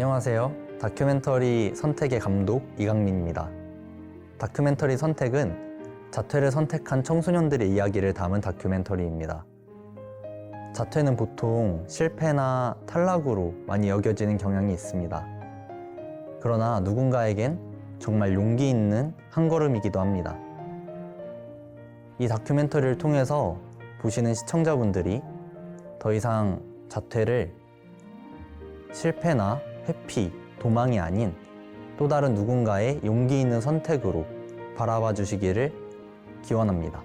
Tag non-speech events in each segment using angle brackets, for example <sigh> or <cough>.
안녕하세요. 다큐멘터리 선택의 감독 이강민입니다. 다큐멘터리 선택은 자퇴를 선택한 청소년들의 이야기를 담은 다큐멘터리입니다. 자퇴는 보통 실패나 탈락으로 많이 여겨지는 경향이 있습니다. 그러나 누군가에겐 정말 용기 있는 한 걸음이기도 합니다. 이 다큐멘터리를 통해서 보시는 시청자분들이 더 이상 자퇴를 실패나 회피, 도망이 아닌 또 다른 누군가의 용기 있는 선택으로 바라봐 주시기를 기원합니다.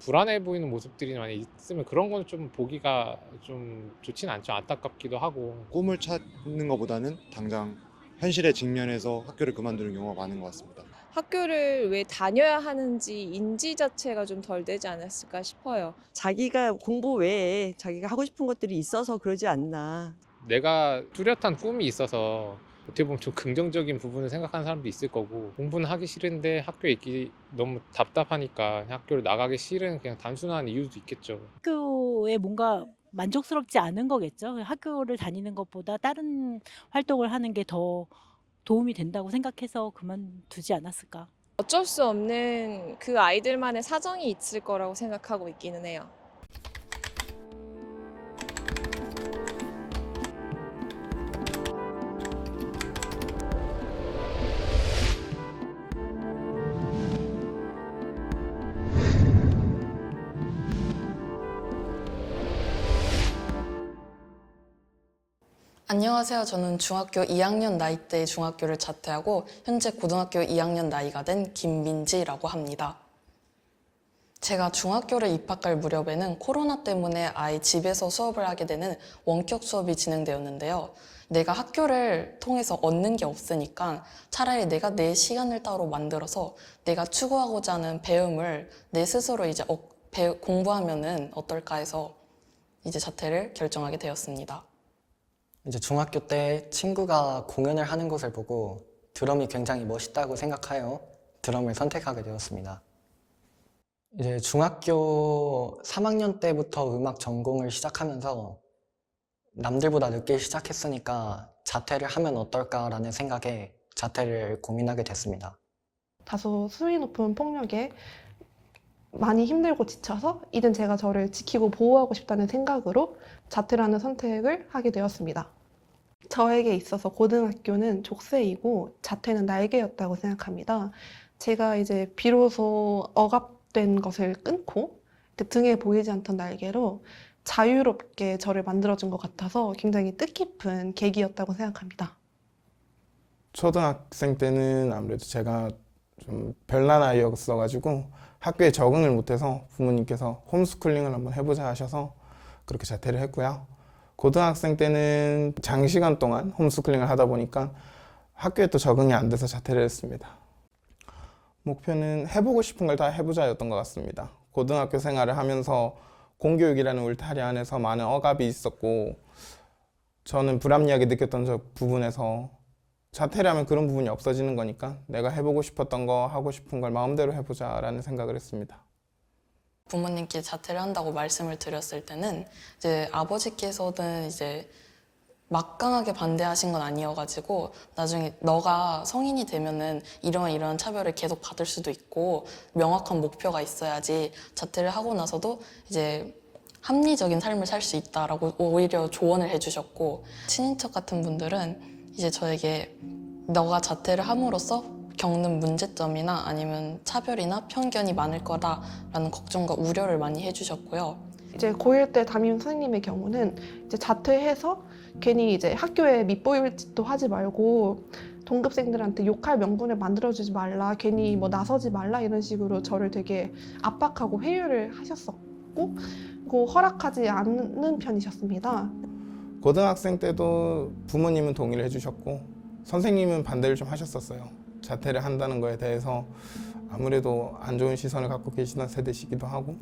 불안해 보이는 모습들이 많이 있으면 그런 건 좀 보기가 좀 좋진 않죠. 안타깝기도 하고. 꿈을 찾는 것보다는 당장 현실에 직면해서 학교를 그만두는 경우가 많은 것 같습니다. 학교를 왜 다녀야 하는지 인지 자체가 좀 덜 되지 않았을까 싶어요. 자기가 공부 외에 자기가 하고 싶은 것들이 있어서 그러지 않나. 내가 뚜렷한 꿈이 있어서 어떻게 보면 좀 긍정적인 부분을 생각하는 사람도 있을 거고 공부는 하기 싫은데 학교에 있기 너무 답답하니까 그냥 학교를 나가기 싫은 그냥 단순한 이유도 있겠죠. 학교에 뭔가 만족스럽지 않은 거겠죠. 학교를 다니는 것보다 다른 활동을 하는 게 더 도움이 된다고 생각해서 그만두지 않았을까. 어쩔 수 없는 그 아이들만의 사정이 있을 거라고 생각하고 있기는 해요. 안녕하세요. 저는 중학교 2학년 나이 때 중학교를 자퇴하고 현재 고등학교 2학년 나이가 된 김민지라고 합니다. 제가 중학교를 입학할 무렵에는 코로나 때문에 아예 집에서 수업을 하게 되는 원격 수업이 진행되었는데요. 내가 학교를 통해서 얻는 게 없으니까 차라리 내가 내 시간을 따로 만들어서 내가 추구하고자 하는 배움을 내 스스로 이제 공부하면은 어떨까 해서 이제 자퇴를 결정하게 되었습니다. 이제 중학교 때 친구가 공연을 하는 것을 보고 드럼이 굉장히 멋있다고 생각하여 드럼을 선택하게 되었습니다. 이제 중학교 3학년 때부터 음악 전공을 시작하면서 남들보다 늦게 시작했으니까 자퇴를 하면 어떨까라는 생각에 자퇴를 고민하게 됐습니다. 다소 수위 높은 폭력에 많이 힘들고 지쳐서 이젠 제가 저를 지키고 보호하고 싶다는 생각으로 자퇴라는 선택을 하게 되었습니다. 저에게 있어서 고등학교는 족쇄이고 자퇴는 날개였다고 생각합니다. 제가 이제 비로소 억압된 것을 끊고 그 등에 보이지 않던 날개로 자유롭게 저를 만들어준 것 같아서 굉장히 뜻깊은 계기였다고 생각합니다. 초등학생 때는 아무래도 제가 좀 별난 아이였어가지고 학교에 적응을 못해서 부모님께서 홈스쿨링을 한번 해보자 하셔서 그렇게 자퇴를 했고요. 고등학생 때는 장시간 동안 홈스쿨링을 하다 보니까 학교에 또 적응이 안 돼서 자퇴를 했습니다. 목표는 해보고 싶은 걸 다 해보자였던 것 같습니다. 고등학교 생활을 하면서 공교육이라는 울타리 안에서 많은 억압이 있었고 저는 불합리하게 느꼈던 저 부분에서 자퇴를 하면 그런 부분이 없어지는 거니까 내가 해보고 싶었던 거 하고 싶은 걸 마음대로 해보자라는 생각을 했습니다. 부모님께 자퇴를 한다고 말씀을 드렸을 때는 이제 아버지께서는 이제 막강하게 반대하신 건 아니어가지고 나중에 너가 성인이 되면은 이런 이런 차별을 계속 받을 수도 있고 명확한 목표가 있어야지 자퇴를 하고 나서도 이제 합리적인 삶을 살 수 있다라고 오히려 조언을 해주셨고 친인척 같은 분들은 이제 저에게 너가 자퇴를 함으로써 겪는 문제점이나 아니면 차별이나 편견이 많을 거다라는 걱정과 우려를 많이 해주셨고요. 이제 고1 때 담임 선생님의 경우는 이제 자퇴해서 괜히 이제 학교에 밑보일 짓도 하지 말고 동급생들한테 욕할 명분을 만들어주지 말라, 괜히 뭐 나서지 말라 이런 식으로 저를 되게 압박하고 회유를 하셨었고, 그리고 허락하지 않는 편이셨습니다. 고등학생 때도 부모님은 동의를 해주셨고 선생님은 반대를 좀 하셨었어요. 자퇴를 한다는 거에 대해서 아무래도 안 좋은 시선을 갖고 계시던 세대시기도 하고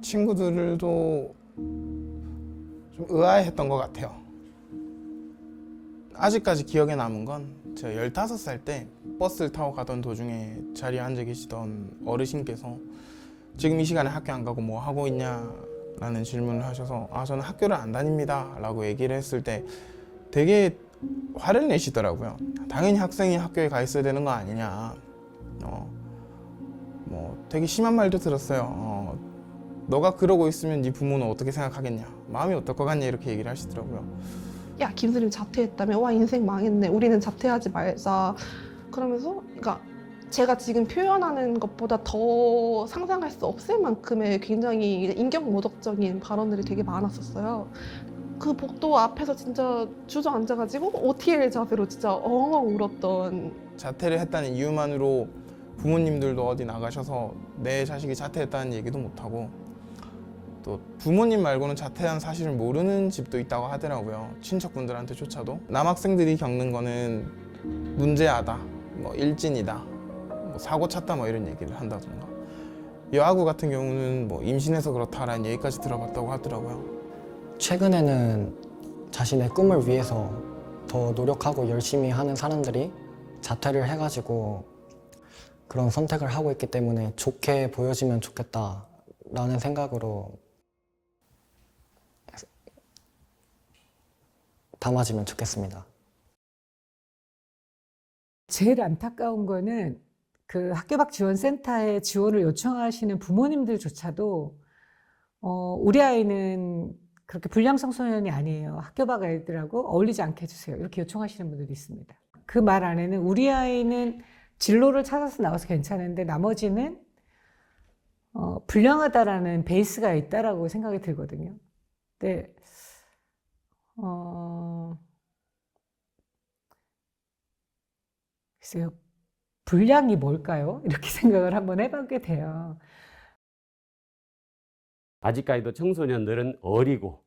친구들도 좀 의아해했던 것 같아요. 아직까지 기억에 남은 건 제가 15살 때 버스를 타고 가던 도중에 자리에 앉아 계시던 어르신께서 지금 이 시간에 학교 안 가고 뭐 하고 있냐 라는 질문을 하셔서 아 저는 학교를 안 다닙니다 라고 얘기를 했을 때 되게 화를 내시더라고요. 당연히 학생이 학교에 가 있어야 되는 거 아니냐. 어, 뭐 되게 심한 말도 들었어요. 어, 너가 그러고 있으면 네 부모는 어떻게 생각하겠냐. 마음이 어떨 것 같냐 이렇게 얘기를 하시더라고요. 야 김수림 자퇴했다며 와 인생 망했네 우리는 자퇴하지 말자 그러면서 그러니까 제가 지금 표현하는 것보다 더 상상할 수 없을 만큼의 굉장히 인격모독적인 발언들이 되게 많았었어요 그 복도 앞에서 진짜 주저앉아가지고 OTL 자세로 진짜 엉엉 울었던 자퇴를 했다는 이유만으로 부모님들도 어디 나가셔서 내 자식이 자퇴했다는 얘기도 못하고 또 부모님 말고는 자퇴한 사실을 모르는 집도 있다고 하더라고요. 친척분들한테조차도. 남학생들이 겪는 거는 문제하다, 뭐 일진이다, 뭐 사고 쳤다 뭐 이런 얘기를 한다던가. 여아구 같은 경우는 뭐 임신해서 그렇다라는 얘기까지 들어봤다고 하더라고요. 최근에는 자신의 꿈을 위해서 더 노력하고 열심히 하는 사람들이 자퇴를 해가지고 그런 선택을 하고 있기 때문에 좋게 보여지면 좋겠다라는 생각으로 담아지면 좋겠습니다. 제일 안타까운 거는 그 학교 밖 지원센터에 지원을 요청하시는 부모님들조차도 어, 우리 아이는 그렇게 불량 청소년이 아니에요. 학교 밖 아이들하고 어울리지 않게 해주세요. 이렇게 요청하시는 분들이 있습니다. 그 말 안에는 우리 아이는 진로를 찾아서 나와서 괜찮은데 나머지는 어, 불량하다라는 베이스가 있다라고 생각이 들거든요. 근데 어, 글쎄요, 불량이 뭘까요? 이렇게 <laughs> 생각을 한번 해보게 돼요. 아직까지도 청소년들은 어리고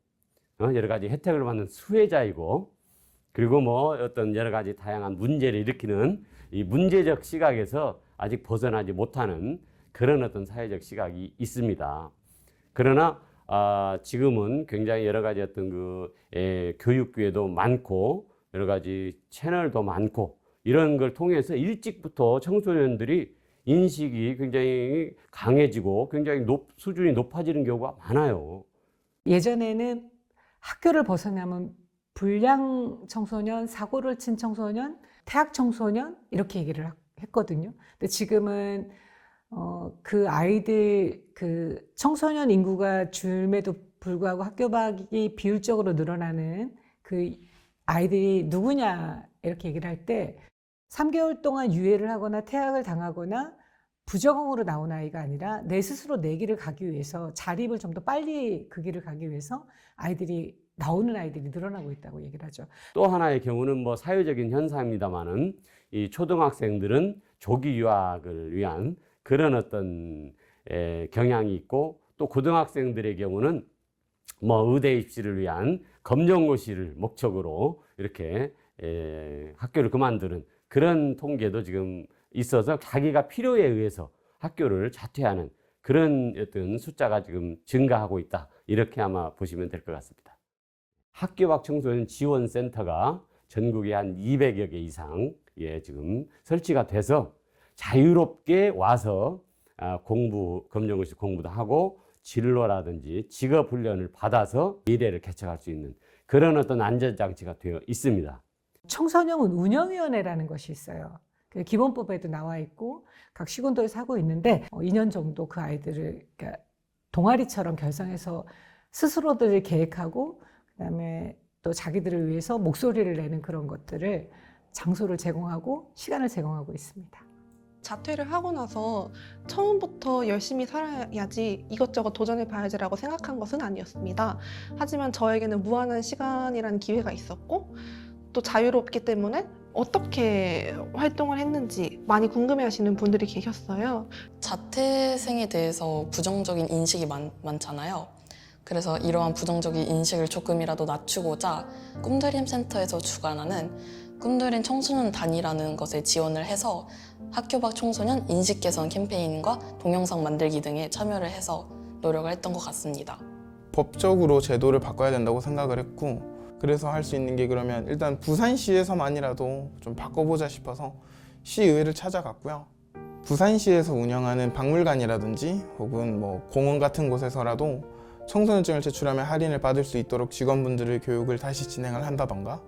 어, 여러 가지 혜택을 받는 수혜자이고 그리고 뭐 어떤 여러 가지 다양한 문제를 일으키는 이 문제적 시각에서 아직 벗어나지 못하는 그런 어떤 사회적 시각이 있습니다. 그러나 아, 지금은 굉장히 여러 가지 어떤 그 에, 교육 기회도 많고 여러 가지 채널도 많고 이런 걸 통해서 일찍부터 청소년들이 인식이 굉장히 강해지고 굉장히 높, 수준이 높아지는 경우가 많아요. 예전에는 학교를 벗어나면 불량 청소년, 사고를 친 청소년, 태학 청소년 이렇게 얘기를 하- 했거든요. 근데 지금은 어, 그 아이들 그 청소년 인구가 줄에도 불구하고 학교 밖이 비율적으로 늘어나는 그 아이들이 누구냐 이렇게 얘기를 할 때 3개월 동안 유예를 하거나 퇴학을 당하거나 부적응으로 나온 아이가 아니라 내 스스로 내 길을 가기 위해서 자립을 좀 더 빨리 그 길을 가기 위해서 아이들이 나오는 아이들이 늘어나고 있다고 얘기를 하죠. 또 하나의 경우는 뭐 사회적인 현상입니다만은 이 초등학생들은 조기 유학을 위한 그런 어떤 에, 경향이 있고 또 고등학생들의 경우는 뭐 의대 입시를 위한 검정고시를 목적으로 이렇게 에, 학교를 그만두는 그런 통계도 지금 있어서 자기가 필요에 의해서 학교를 자퇴하는 그런 어떤 숫자가 지금 증가하고 있다 이렇게 아마 보시면 될 것 같습니다. 학교 밖 청소년 지원 센터가 전국에 한 200여 개 이상 예, 지금 설치가 돼서 자유롭게 와서 아, 공부 검정고시 공부도 하고 진로라든지 직업 훈련을 받아서 미래를 개척할 수 있는 그런 어떤 안전 장치가 되어 있습니다. 청소년은 운영위원회라는 것이 있어요. 그 기본법에도 나와 있고 각 시군도에서 하고 있는데 어, 2년 정도 그 아이들을 그러니까 동아리처럼 결성해서 스스로들이 계획하고 그다음에 또 자기들을 위해서 목소리를 내는 그런 것들을 장소를 제공하고 시간을 제공하고 있습니다. 자퇴를 하고 나서 처음부터 열심히 살아야지 이것저것 도전해 봐야지라고 생각한 것은 아니었습니다. 하지만 저에게는 무한한 시간이라는 기회가 있었고 또 자유롭기 때문에 어떻게 활동을 했는지 많이 궁금해 하시는 분들이 계셨어요. 자퇴생에 대해서 부정적인 인식이 많, 많잖아요. 그래서 이러한 부정적인 인식을 조금이라도 낮추고자 꿈드림 센터에서 주관하는 꿈드림 청소년 단이라는 것에 지원을 해서 학교 밖 청소년 인식 개선 캠페인과 동영상 만들기 등에 참여를 해서 노력을 했던 것 같습니다. 법적으로 제도를 바꿔야 된다고 생각을 했고 그래서 할 수 있는 게 그러면 일단 부산시에서만이라도 좀 바꿔보자 싶어서 시의회를 찾아갔고요. 부산시에서 운영하는 박물관이라든지 혹은 뭐 공원 같은 곳에서라도 청소년증을 제출하면 할인을 받을 수 있도록 직원분들을 교육을 다시 진행을 한다던가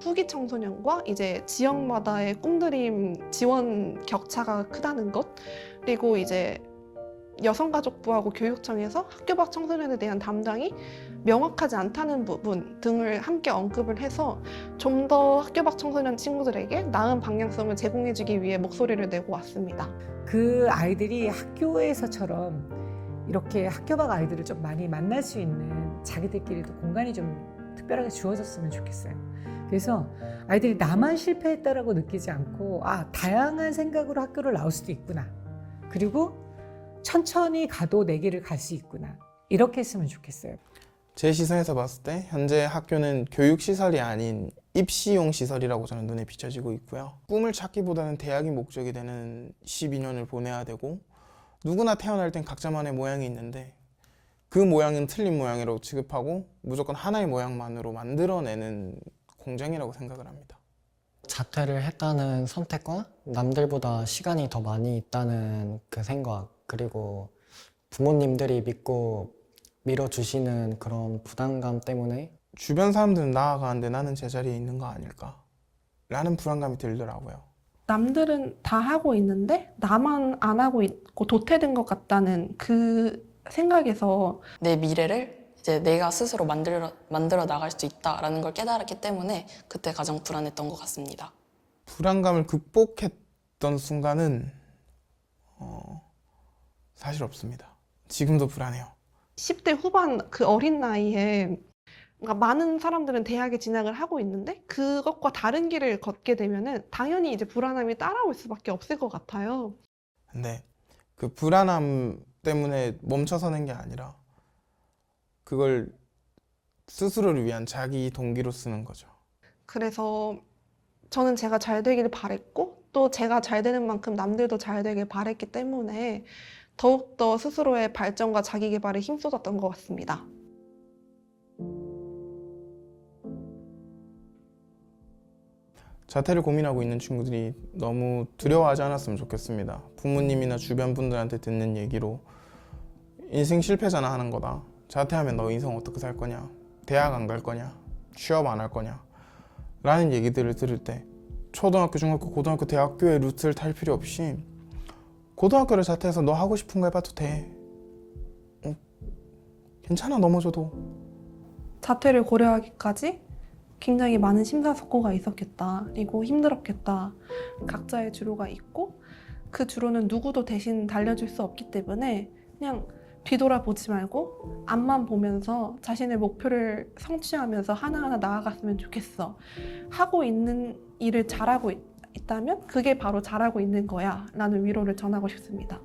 후기 청소년과 이제 지역마다의 꿈드림 지원 격차가 크다는 것 그리고 이제 여성가족부하고 교육청에서 학교 밖 청소년에 대한 담당이 명확하지 않다는 부분 등을 함께 언급을 해서 좀 더 학교 밖 청소년 친구들에게 나은 방향성을 제공해주기 위해 목소리를 내고 왔습니다. 그 아이들이 학교에서처럼 이렇게 학교 밖 아이들을 좀 많이 만날 수 있는 자기들끼리도 공간이 좀 특별하게 주어졌으면 좋겠어요. 그래서 아이들이 나만 실패했다라고 느끼지 않고 아 다양한 생각으로 학교를 나올 수도 있구나. 그리고 천천히 가도 내 길을 갈 수 있구나. 이렇게 했으면 좋겠어요. 제 시선에서 봤을 때 현재 학교는 교육 시설이 아닌 입시용 시설이라고 저는 눈에 비춰지고 있고요. 꿈을 찾기보다는 대학이 목적이 되는 12년을 보내야 되고 누구나 태어날 땐 각자만의 모양이 있는데 그 모양은 틀린 모양이라고 취급하고 무조건 하나의 모양만으로 만들어내는 공장이라고 생각을 합니다. 자퇴를 했다는 선택과 남들보다 시간이 더 많이 있다는 그 생각, 그리고 부모님들이 믿고 밀어주시는 그런 부담감 때문에 주변 사람들은 나아가는데 나는 제자리에 있는 거 아닐까? 라는 불안감이 들더라고요. 남들은 다 하고 있는데 나만 안 하고 있고 도태된 것 같다는 그 생각에서 내 미래를 이제 내가 스스로 만들어, 만들어 나갈 수 있다라는 걸 깨달았기 때문에 그때 가장 불안했던 것 같습니다. 불안감을 극복했던 순간은 어, 사실 없습니다. 지금도 불안해요. 10대 후반 그 어린 나이에 뭔가 많은 사람들은 대학에 진학을 하고 있는데 그것과 다른 길을 걷게 되면은 당연히 이제 불안함이 따라올 수밖에 없을 것 같아요. 근데 그 불안함 때문에 멈춰서는 게 아니라 그걸 스스로를 위한 자기 동기로 쓰는 거죠. 그래서 저는 제가 잘 되기를 바랬고 또 제가 잘 되는 만큼 남들도 잘 되길 바랬기 때문에 더욱더 스스로의 발전과 자기 개발에 힘쏟았던 것 같습니다. 자퇴를 고민하고 있는 친구들이 너무 두려워하지 않았으면 좋겠습니다. 부모님이나 주변 분들한테 듣는 얘기로 인생 실패잖아 하는 거다. 자퇴하면 너 인생 어떻게 살 거냐? 대학 안 갈 거냐? 취업 안 할 거냐? 라는 얘기들을 들을 때 초등학교, 중학교, 고등학교, 대학교의 루트를 탈 필요 없이 고등학교를 자퇴해서 너 하고 싶은 거 해봐도 돼. 어, 괜찮아 넘어져도. 자퇴를 고려하기까지 굉장히 많은 심사숙고가 있었겠다. 그리고 힘들었겠다. 각자의 주로가 있고 그 주로는 누구도 대신 달려줄 수 없기 때문에 그냥 뒤돌아보지 말고 앞만 보면서 자신의 목표를 성취하면서 하나하나 나아갔으면 좋겠어. 하고 있는 일을 잘하고 있, 있다면 그게 바로 잘하고 있는 거야. 라는 위로를 전하고 싶습니다.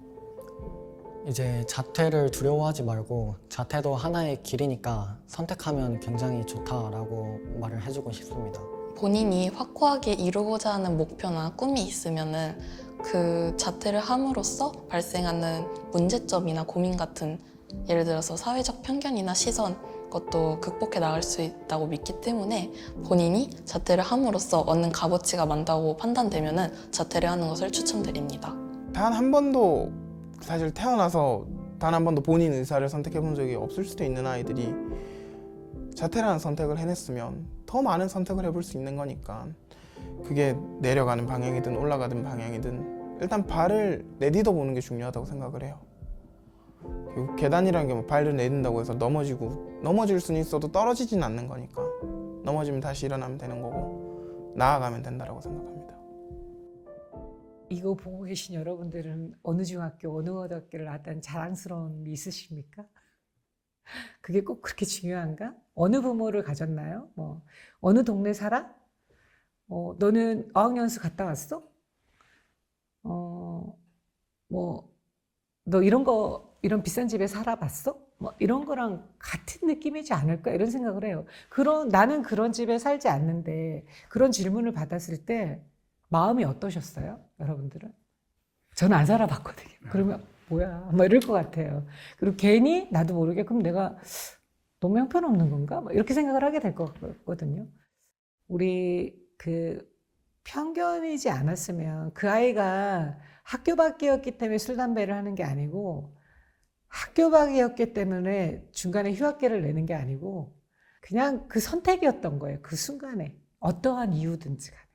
이제 자퇴를 두려워하지 말고 자퇴도 하나의 길이니까 선택하면 굉장히 좋다라고 말을 해주고 싶습니다. 본인이 확고하게 이루고자 하는 목표나 꿈이 있으면은 그 자퇴를 함으로써 발생하는 문제점이나 고민 같은 예를 들어서 사회적 편견이나 시선 것도 극복해 나갈 수 있다고 믿기 때문에 본인이 자퇴를 함으로써 얻는 값어치가 많다고 판단되면은 자퇴를 하는 것을 추천드립니다. 단 한 번도 사실 태어나서 단 한 번도 본인 의사를 선택해 본 적이 없을 수도 있는 아이들이 자퇴라는 선택을 해냈으면 더 많은 선택을 해볼 수 있는 거니까 그게 내려가는 방향이든 올라가는 방향이든 일단 발을 내딛어 보는 게 중요하다고 생각을 해요. 그리고 계단이라는 게 뭐 발을 내딛는다고 해서 넘어지고 넘어질 수는 있어도 떨어지진 않는 거니까 넘어지면 다시 일어나면 되는 거고 나아가면 된다라고 생각합니다. 이거 보고 계신 여러분들은 어느 중학교, 어느 고등학교를 나왔다는 자랑스러움이 있으십니까? <laughs> 그게 꼭 그렇게 중요한가? 어느 부모를 가졌나요? 뭐 어느 동네 살아? 어, 너는 어학연수 갔다 왔어? 어, 뭐 너 이런 거 이런 비싼 집에 살아봤어? 뭐 이런 거랑 같은 느낌이지 않을까 이런 생각을 해요. 그런 나는 그런 집에 살지 않는데 그런 질문을 받았을 때 마음이 어떠셨어요, 여러분들은? 저는 안 살아봤거든요. 그러면 뭐야, 뭐 이럴 것 같아요. 그리고 괜히 나도 모르게 그럼 내가 너무 형편없는 건가? 뭐 이렇게 생각을 하게 될 것 같거든요. 우리 그 편견이지 않았으면 그 아이가 학교 밖이었기 때문에 술 담배를 하는 게 아니고 학교 밖이었기 때문에 중간에 휴학계를 내는 게 아니고 그냥 그 선택이었던 거예요. 그 순간에. 어떠한 이유든지 간에